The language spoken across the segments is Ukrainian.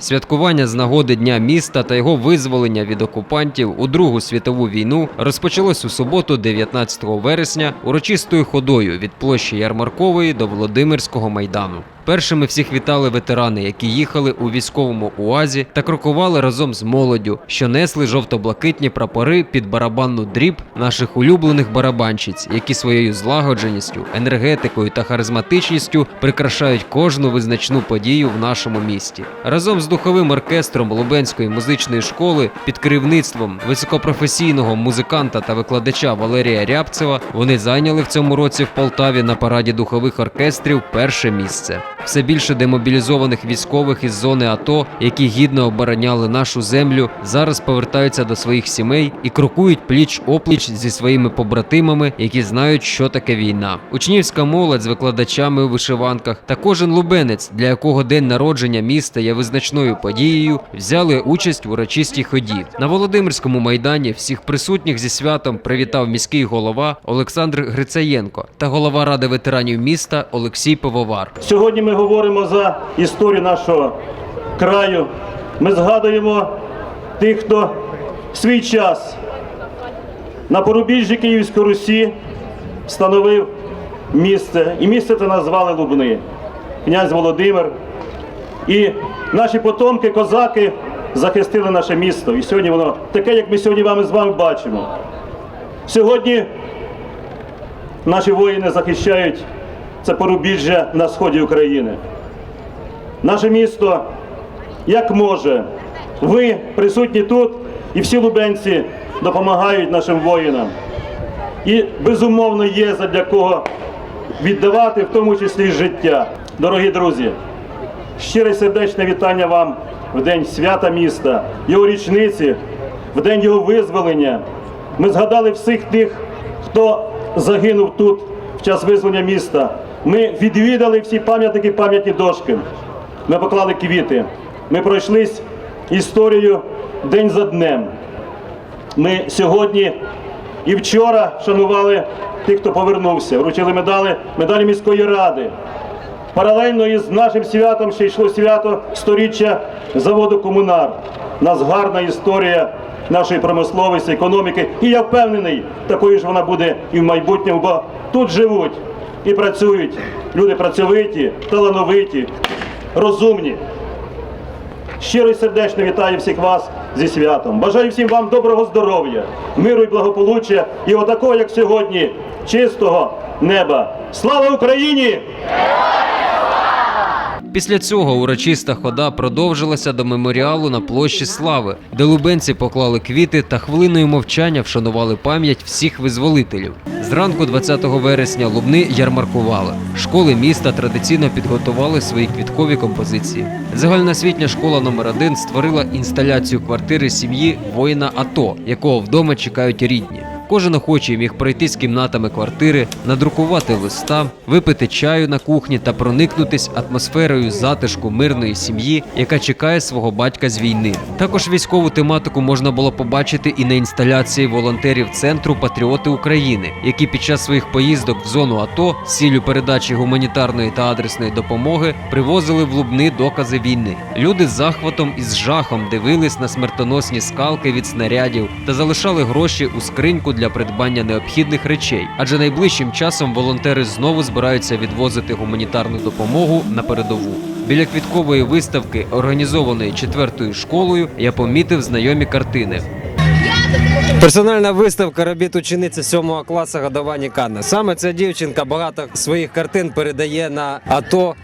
Святкування з нагоди Дня міста та його визволення від окупантів у Другу світову війну розпочалось у суботу, 19 вересня, урочистою ходою від площі Ярмаркової до Володимирського майдану. Першими всіх вітали ветерани, які їхали у військовому уазі та крокували разом з молоддю, що несли жовто-блакитні прапори під барабанну дріб наших улюблених барабанщиць, які своєю злагодженістю, енергетикою та харизматичністю прикрашають кожну визначну подію в нашому місті. Разом з духовим оркестром Лубенської музичної школи під керівництвом високопрофесійного музиканта та викладача Валерія Рябцева вони зайняли в цьому році в Полтаві на параді духових оркестрів перше місце. Все більше демобілізованих військових із зони АТО, які гідно обороняли нашу землю, зараз повертаються до своїх сімей і крокують пліч опліч зі своїми побратимами, які знають, що таке війна. Учнівська молодь з викладачами у вишиванках та кожен лубенець, для якого день народження міста є визначною подією, взяли участь в урочистій ході. На Володимирському майдані всіх присутніх зі святом привітав міський голова Олександр Грицаєнко та голова ради ветеранів міста Олексій Пивовар. Сьогодні ми говоримо за історію нашого краю. Ми згадуємо тих, хто в свій час на порубіжжі Київської Русі встановив місце. І місце це назвали Лубни. Князь Володимир. І наші потомки, козаки захистили наше місто. І сьогодні воно таке, як ми сьогодні з вами бачимо. Сьогодні наші воїни захищають це порубіжжя на сході України. Наше місто як може. Ви присутні тут і всі лубенці допомагають нашим воїнам. І безумовно є задля кого віддавати, в тому числі життя. Дорогі друзі, щире сердечне вітання вам в день свята міста, його річниці, в день його визволення. Ми згадали всіх тих, хто загинув тут в час визволення міста. Ми відвідали всі пам'ятники, пам'ятні дошки. Ми поклали квіти. Ми пройшлись історію день за днем. Ми сьогодні і вчора шанували тих, хто повернувся, вручили медалі, медалі міської ради. Паралельно із нашим святом ще йшло свято сторіччя заводу Комунар. У нас гарна історія нашої промисловості, економіки. І я впевнений, такою ж вона буде і в майбутньому, бо тут живуть і працюють люди працьовиті, талановиті, розумні. Щиро і сердечно вітаю всіх вас зі святом. Бажаю всім вам доброго здоров'я, миру і благополуччя і отакого, як сьогодні, чистого неба. Слава Україні! Після цього урочиста хода продовжилася до меморіалу на площі Слави, де лубенці поклали квіти та хвилиною мовчання вшанували пам'ять всіх визволителів. Зранку 20 вересня лубни ярмаркували. Школи міста традиційно підготували свої квіткові композиції. Загальноосвітня школа номер 1 створила інсталяцію квартири сім'ї воїна АТО, якого вдома чекають рідні. Кожен охочий міг пройти з кімнатами квартири, надрукувати листа, випити чаю на кухні та проникнутись атмосферою затишку мирної сім'ї, яка чекає свого батька з війни. Також військову тематику можна було побачити і на інсталяції волонтерів центру Патріоти України, які під час своїх поїздок в зону АТО з ціллю передачі гуманітарної та адресної допомоги привозили в Лубни докази війни. Люди з захватом і з жахом дивились на смертоносні скалки від снарядів та залишали гроші у скриньку для придбання необхідних речей. Адже найближчим часом волонтери знову збираються відвозити гуманітарну допомогу на передову. Біля квіткової виставки, організованої четвертою школою, я помітив знайомі картини. Персональна виставка робіт учениці 7 класу Гадовані Канни. Саме ця дівчинка багато своїх картин передає на АТО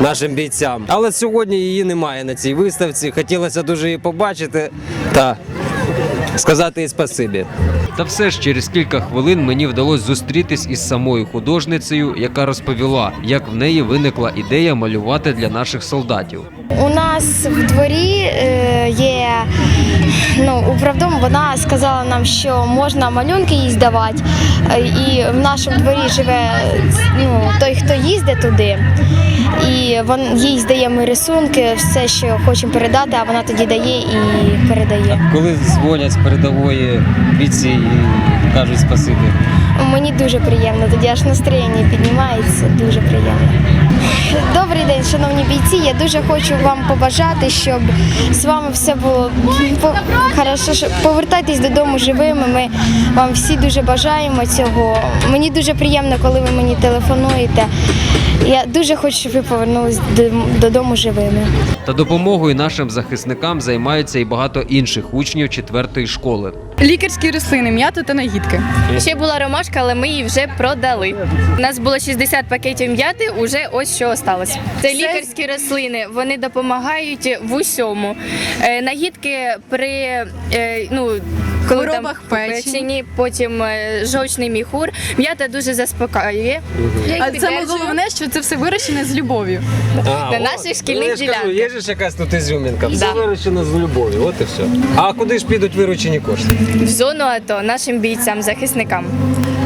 нашим бійцям. Але сьогодні її немає на цій виставці. Хотілося дуже її побачити та сказати їй спасибі. Та все ж через кілька хвилин мені вдалося зустрітись із самою художницею, яка розповіла, як в неї виникла ідея малювати для наших солдатів. У нас в дворі е, є ну, управдом, вона сказала нам, що можна малюнки їй здавати. Е, І в нашому дворі живе ну, той, хто їздить туди. І вон, їй здаємо рисунки, все, що хочемо передати, а вона тоді дає і передає. Коли дзвонять з передової бійці і кажуть спасибі. Мені дуже приємно, тоді аж настроєння піднімається, дуже приємно. Добрий день, шановні бійці. Я дуже хочу вам побажати, щоб з вами все було по- хорошо. щоб- Повертайтесь додому живими. Ми вам всі дуже бажаємо цього. Мені дуже приємно, коли ви мені телефонуєте. Я дуже хочу, щоб ви повернулись додому- живими. Та допомогою нашим захисникам займаються і багато інших учнів четвертої школи. Лікарські рослини, м'ята та нагідки. Ще була ромашка, але ми її вже продали. У нас було 60 пакетів м'яти, уже ось що осталось. Це лікарські рослини, вони допомагають в усьому. Е, Нагідки при е, ну, коли там Хворобах печені. потім е, жовчний міхур. М'ята дуже заспокоює. Я їх А саме головне, що це все вирощене з любов'ю. На наших шкільних ділянках. є ж якась тут ізюмінка. Все Да. виручено з любові, от і все. А куди ж підуть виручені кошти? В зону АТО нашим бійцям, захисникам.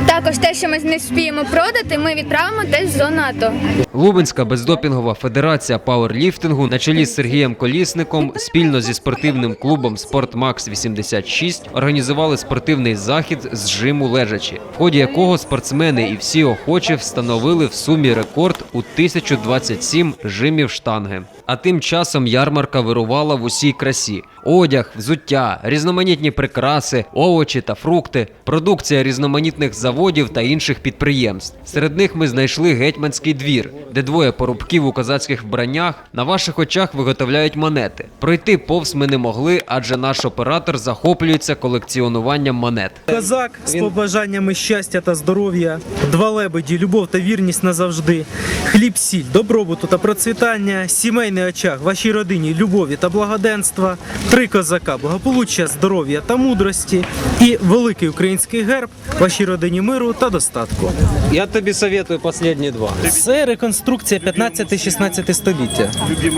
Також те, що ми не вспіємо продати, ми відправимо теж в зону АТО. Лубенська бездопінгова федерація пауерліфтингу на чолі з Сергієм Колісником спільно зі спортивним клубом Спортмакс 86 організували спортивний захід з жиму лежачі, в ході якого спортсмени і всі охочі встановили в сумі рекорд у 1027 жимів штанги. А тим часом ярмарка вирувала в усій красі: одяг, взуття, різноманітні прикраси, овочі та фрукти, продукція різноманітних заводів та інших підприємств. Серед них ми знайшли гетьманський двір, де двоє порубків у козацьких вбраннях на ваших очах виготовляють монети. Пройти повз ми не могли, адже наш оператор захоплюється колекціонуванням монет. Козак з побажаннями щастя та здоров'я, два лебеді, любов та вірність назавжди, хліб, сіль, добробуту та процвітання, сімейний очаг, вашій родині, любові та благоденства, три козака, благополуччя, здоров'я та мудрості і великий український герб, вашій родині миру та достатку. Я тобі советую останні два. Це реконструкція 15-16 століття.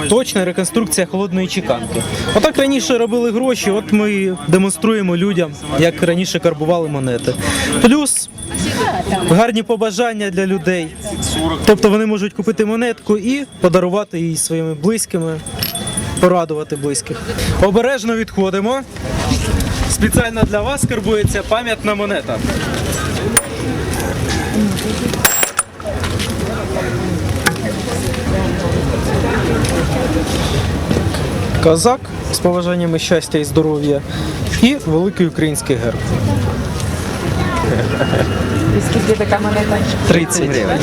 Точна реконструкція холодної чеканки. Отак раніше робили гроші, от ми демонструємо людям, як раніше карбували монети. Плюс гарні побажання для людей. Тобто вони можуть купити монетку і подарувати її своїми близькими, порадувати близьких. Обережно відходимо. Спеціально для вас карбується пам'ятна монета. Козак з побажаннями щастя і здоров'я і великий український герб. Скільки така монета? 30 гривень.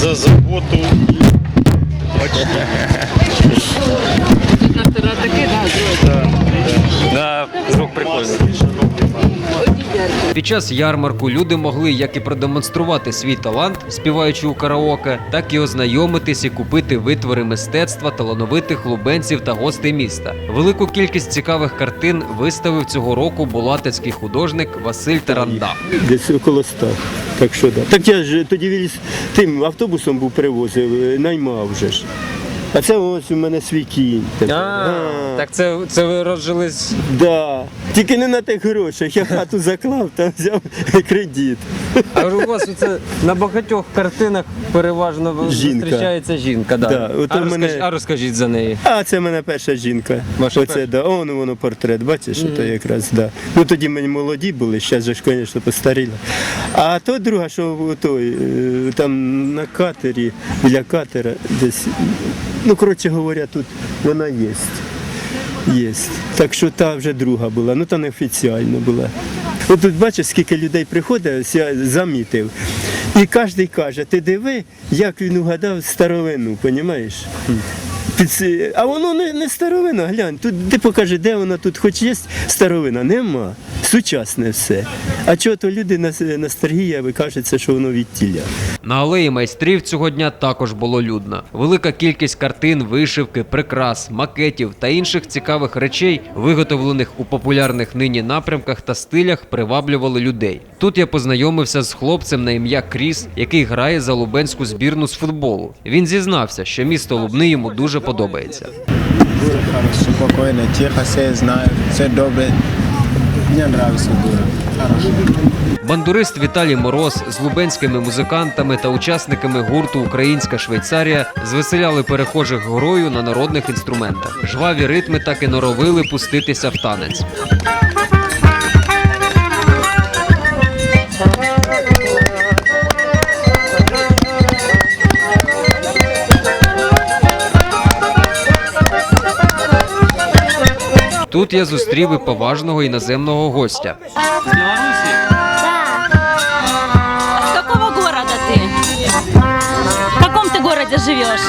За заботу. Під час ярмарку люди могли як і продемонструвати свій талант, співаючи у караоке, так і ознайомитись і купити витвори мистецтва талановитих лубенців та гостей міста. Велику кількість цікавих картин виставив цього року булатецький художник Василь Таранда. Десь около ста. Так що да. Так я ж тоді тим автобусом був привозив, е, наймав вже ж. А це ось у мене свій кінь. тепер. А, це, це ви розжились. Да. Тільки не на тих грошах. Я хату заклав та взяв кредит. А у вас це на багатьох картинах переважно Жінка. зустрічається жінка. Да. Да, от а, у мене- розкажіть, а розкажіть за неї. А це в мене перша жінка. Ваша Оце перша? да. Он воно портрет, бачиш, то якраз да. Ну тоді ми молоді були, зараз же ж, звісно, постаріли. А то друга, що в- той, е, там на катері, біля катера, десь. Ну, коротше говоря, тут вона є. Є. Так що та вже друга була, ну та неофіціально була. От тут бачиш, скільки людей приходить, я замітив. І кожен каже, ти диви, як він угадав старовину, розумієш? Під А воно не, не старовина, глянь. Тут ти покажи, де вона тут хоч є старовина, нема. Сучасне все. А чого то люди на ностальгія, ви кажеться, що воно відтіля. На алеї майстрів цього дня також було людно. Велика кількість картин, вишивки, прикрас, макетів та інших цікавих речей, виготовлених у популярних нині напрямках та стилях, приваблювали людей. Тут я познайомився з хлопцем на ім'я Кріс, який грає за лубенську збірну з футболу. Він зізнався, що місто Лубни йому дуже подобається. Спокійно, тихо, все знаю, все добре. Мені подобається дуже. Бандурист Віталій Мороз з лубенськими музикантами та учасниками гурту Українська Швейцарія звеселяли перехожих грою на народних інструментах. Жваві ритми так і норовили пуститися в танець. Тут я зустрів і поважного іноземного гостя. С какого города ты? В каком ты городе живешь?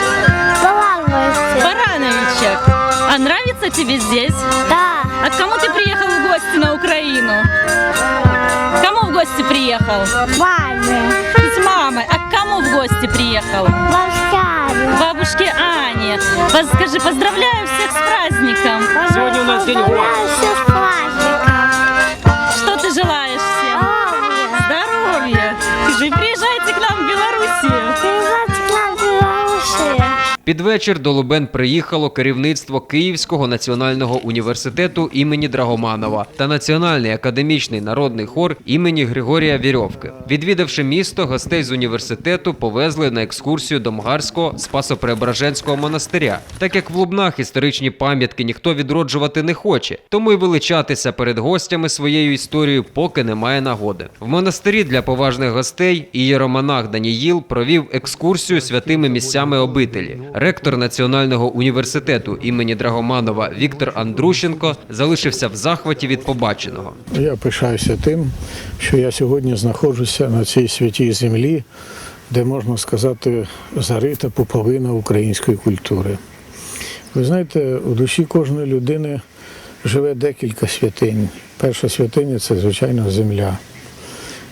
Барановичек. А нравится тебе здесь? Да, А к кому ты приехал в гости на Украину? К кому в гости приехал? маме, С мамой. А к кому в гости приехал? Бабушке бабушке Ане. Скажи, поздравляю всех с праздником. Сегодня у нас день все с праздником. Что ты желаешь всем? Здоровья. Скажи, приезжайте к нам в Белоруссию. Під вечір до Лубен приїхало керівництво Київського національного університету імені Драгоманова та Національний академічний народний хор імені Григорія Вірьовки. Відвідавши місто, гостей з університету повезли на екскурсію до Мгарського Спасо-Преображенського монастиря. Так як в Лубнах історичні пам'ятки ніхто відроджувати не хоче, тому й величатися перед гостями своєю історією поки немає нагоди. В монастирі для поважних гостей ієромонах Даніїл провів екскурсію святими місцями обителі. Ректор Національного університету імені Драгоманова Віктор Андрущенко залишився в захваті від побаченого. Я пишаюся тим, що я сьогодні знаходжуся на цій святій землі, де можна сказати зарита пуповина української культури. Ви знаєте, у душі кожної людини живе декілька святинь. Перша святиня це, звичайно, земля.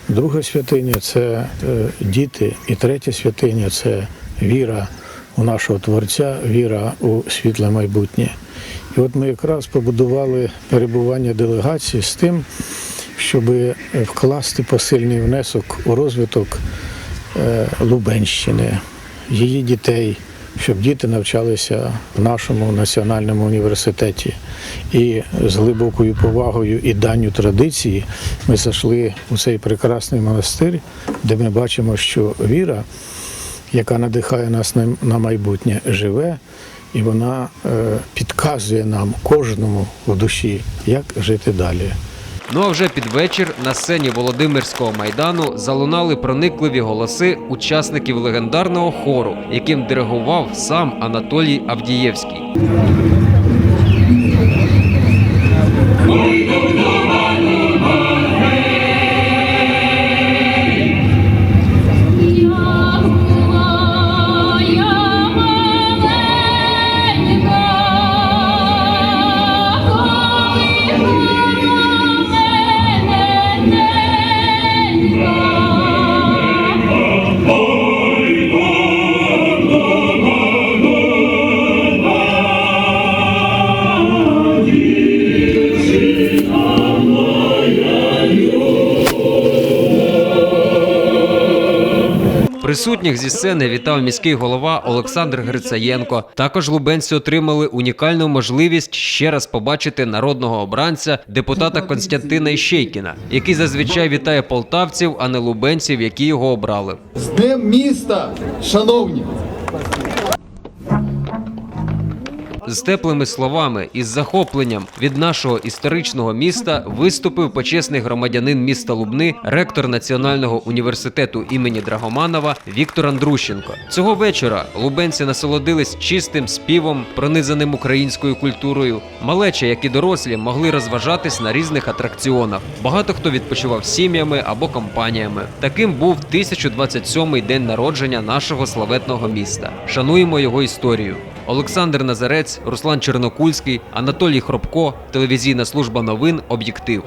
Друга святиня це е, діти, і третя святиня це віра у нашого Творця, віра у світле майбутнє. І от ми якраз побудували перебування делегації з тим, щоб вкласти посильний внесок у розвиток е, Лубенщини, її дітей, щоб діти навчалися в нашому національному університеті. І з глибокою повагою і данню традиції ми зайшли у цей прекрасний монастир, де ми бачимо, що віра, яка надихає нас на, майбутнє, живе, і вона е, підказує нам кожному в душі, як жити далі. Ну а вже під вечір на сцені Володимирського майдану залунали проникливі голоси учасників легендарного хору, яким диригував сам Анатолій Авдієвський. Присутніх зі сцени вітав міський голова Олександр Грицаєнко. Також лубенці отримали унікальну можливість ще раз побачити народного обранця депутата Константина Іщейкіна, який зазвичай вітає полтавців, а не лубенців, які його обрали. З Днем міста, шановні! З теплими словами і з захопленням від нашого історичного міста виступив почесний громадянин міста Лубни, ректор Національного університету імені Драгоманова Віктор Андрущенко. Цього вечора лубенці насолодились чистим співом, пронизаним українською культурою. Малеча, як і дорослі, могли розважатись на різних атракціонах. Багато хто відпочивав сім'ями або компаніями. Таким був 1027-й день народження нашого славетного міста. Шануємо його історію. Олександр Назарець, Руслан Чернокульський, Анатолій Хробко, телевізійна служба новин Об'єктив.